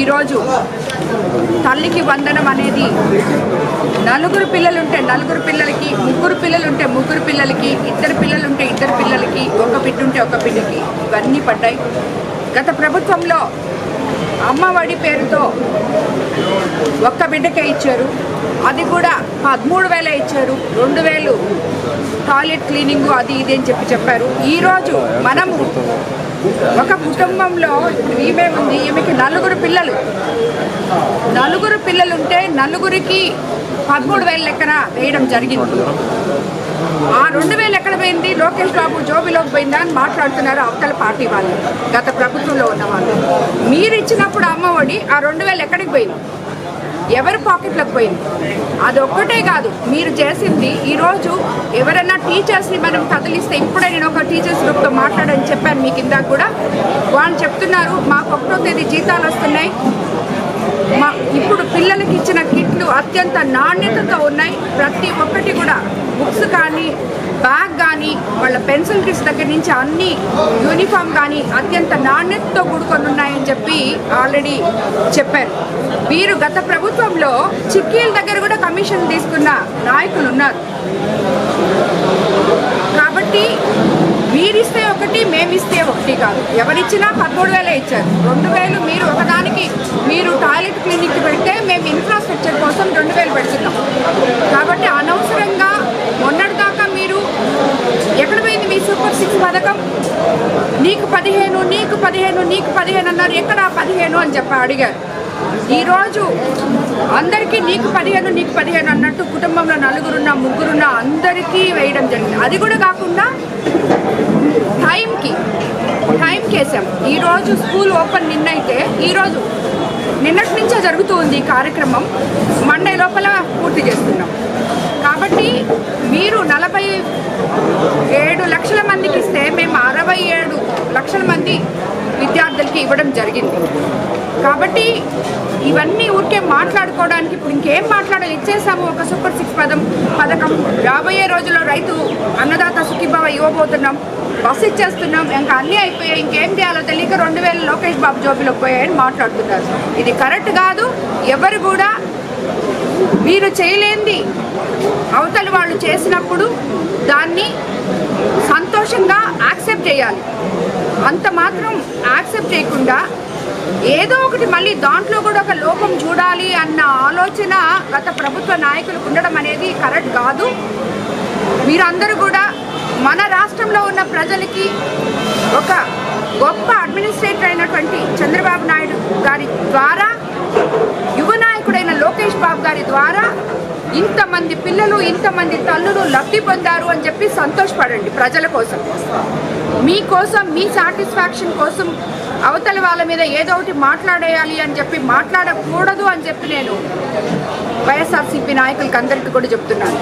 ఈరోజు తల్లికి వందనం అనేది నలుగురు పిల్లలు ఉంటే నలుగురు పిల్లలకి ముగ్గురు పిల్లలు ఉంటే ముగ్గురు పిల్లలకి ఇద్దరు పిల్లలు ఉంటే ఇద్దరు పిల్లలకి ఒక బిడ్డ ఉంటే ఒక బిడ్డకి ఇవన్నీ పడ్డాయి. గత ప్రభుత్వంలో అమ్మఒడి పేరుతో ఒక్క బిడ్డకే ఇచ్చారు. అది కూడా పదమూడు వేలే ఇచ్చారు. రెండు వేలు టాయిలెట్ క్లీనింగ్ అది ఇది అని చెప్పి చెప్పారు. ఈరోజు మనము ఒక కుటుంబంలో ఈమె ఉంది ఈమెకి నలుగురు పిల్లలు. నలుగురు పిల్లలు ఉంటే నలుగురికి పదమూడు వేల లెక్కన వేయడం జరిగింది. ఆ రెండు వేలు ఎక్కడ పోయింది? లోకేష్ బాబు జోబిలోకి పోయిందా అని మాట్లాడుతున్నారు అవతల పార్టీ వాళ్ళు. గత ప్రభుత్వంలో ఉన్న వాళ్ళు మీరు ఇచ్చినప్పుడు అమ్మఒడి ఆ రెండు వేలు ఎక్కడికి పోయింది? ఎవరి పాకెట్లకు పోయింది? అది ఒక్కటే కాదు మీరు చేసింది ఈరోజు ఎవరైనా టీచర్స్ని మనం కదిలిస్తే ఇప్పుడే నేను ఒక టీచర్స్ గ్రూప్తో మాట్లాడని చెప్పాను మీకు ఇందాక కూడా. వాళ్ళు చెప్తున్నారు మాకు ఒకటో తేదీ జీతాలు వస్తున్నాయి. మా ఇప్పుడు పిల్లలకి ఇచ్చిన అత్యంత నాణ్యతతో ఉన్నాయి. ప్రతి ఒక్కటి కూడా బుక్స్ కానీ బ్యాగ్ కానీ వాళ్ళ పెన్సిల్ కిట్స్ దగ్గర నుంచి అన్ని యూనిఫామ్ కానీ అత్యంత నాణ్యతతో కూడుకొని ఉన్నాయని చెప్పి ఆల్రెడీ చెప్పారు. వీరు గత ప్రభుత్వంలో చిక్కీల దగ్గర కూడా కమిషన్ తీసుకున్న నాయకులు ఉన్నారు. కాబట్టి మీరిస్తే ఒకటి మేమిస్తే ఒకటి కాదు. ఎవరిచ్చినా పదమూడు వేలే ఇచ్చారు. రెండు వేలు మీరు ఒకదానికి మీరు క్లినిక్ పెడితే మేము ఇన్ఫ్రాస్ట్రక్చర్ కోసం రెండు వేలు పెడుతున్నాం. కాబట్టి అనవసరంగా మొన్నటిదాకా మీరు ఎక్కడ పోయింది మీ సూపర్ సిక్స్ పథకం? నీకు పదిహేను నీకు పదిహేను నీకు పదిహేను అన్నారు. ఎక్కడ పదిహేను అని చెప్పి అడిగారు. ఈరోజు అందరికీ నీకు పదిహేను నీకు పదిహేను అన్నట్టు కుటుంబంలో నలుగురున్న ముగ్గురున్న అందరికీ వేయడం జరిగింది. అది కూడా కాకుండా టైంకి టైంకి వేసాం ఈరోజు స్కూల్ ఓపెన్ నిన్నైతే ఈరోజు నిన్నటి నుంచే జరుగుతూ ఉంది కార్యక్రమం. మండే లోపల పూర్తి చేస్తున్నాం. కాబట్టి మీరు నలభై ఏడు లక్షల మందికి ఇస్తే మేము అరవై ఏడు లక్షల మంది విద్యార్థులకి ఇవ్వడం జరిగింది. కాబట్టి ఇవన్నీ ఊరికే మాట్లాడుకోవడానికి ఇప్పుడు ఇంకేం మాట్లాడాలి? ఇచ్చేసాము ఒక సూపర్ సిక్స్ పదం పథకం. రాబోయే రోజుల్లో రైతు అన్నదాత సుఖీభావ ఇవ్వబోతున్నాం. బస్ ఇచ్చేస్తున్నాం ఇంకా అన్నీ అయిపోయాయి. ఇంకేం చేయాలో తెలియక రెండు వేల లోకేష్ బాబు జోబులోకి పోయాయని మాట్లాడుతున్నారు. ఇది కరెక్ట్ కాదు. ఎవరు కూడా మీరు చేయలేంది. అవతలి వాళ్ళు చేసినప్పుడు దాన్ని సంతోషంగా యాక్సెప్ట్ చేయాలి. అంత మాత్రం యాక్సెప్ట్ చేయకుండా ఏదో ఒకటి మళ్ళీ దాంట్లో కూడా ఒక లోపం చూడాలి అన్న ఆలోచన గత ప్రభుత్వ నాయకులకు ఉండడం అనేది కరెక్ట్ కాదు. మీరందరూ మన రాష్ట్రంలో ఉన్న ప్రజలకి ఒక గొప్ప అడ్మినిస్ట్రేటర్ అయినటువంటి చంద్రబాబు నాయుడు గారి ద్వారా యువ నాయకుడైన లోకేష్ బాబు గారి ద్వారా ఇంతమంది పిల్లలు ఇంతమంది తల్లులు లబ్ధి పొందారు అని చెప్పి సంతోషపడండి ప్రజల కోసం. మీకోసం మీ సాటిస్ఫాక్షన్ కోసం అవతల వాళ్ళ మీద ఏదో ఒకటి మాట్లాడేయాలి అని చెప్పి మాట్లాడకూడదు అని చెప్పి నేను వైఎస్ఆర్సీపీ నాయకులకి అందరికీ కూడా చెప్తున్నాను.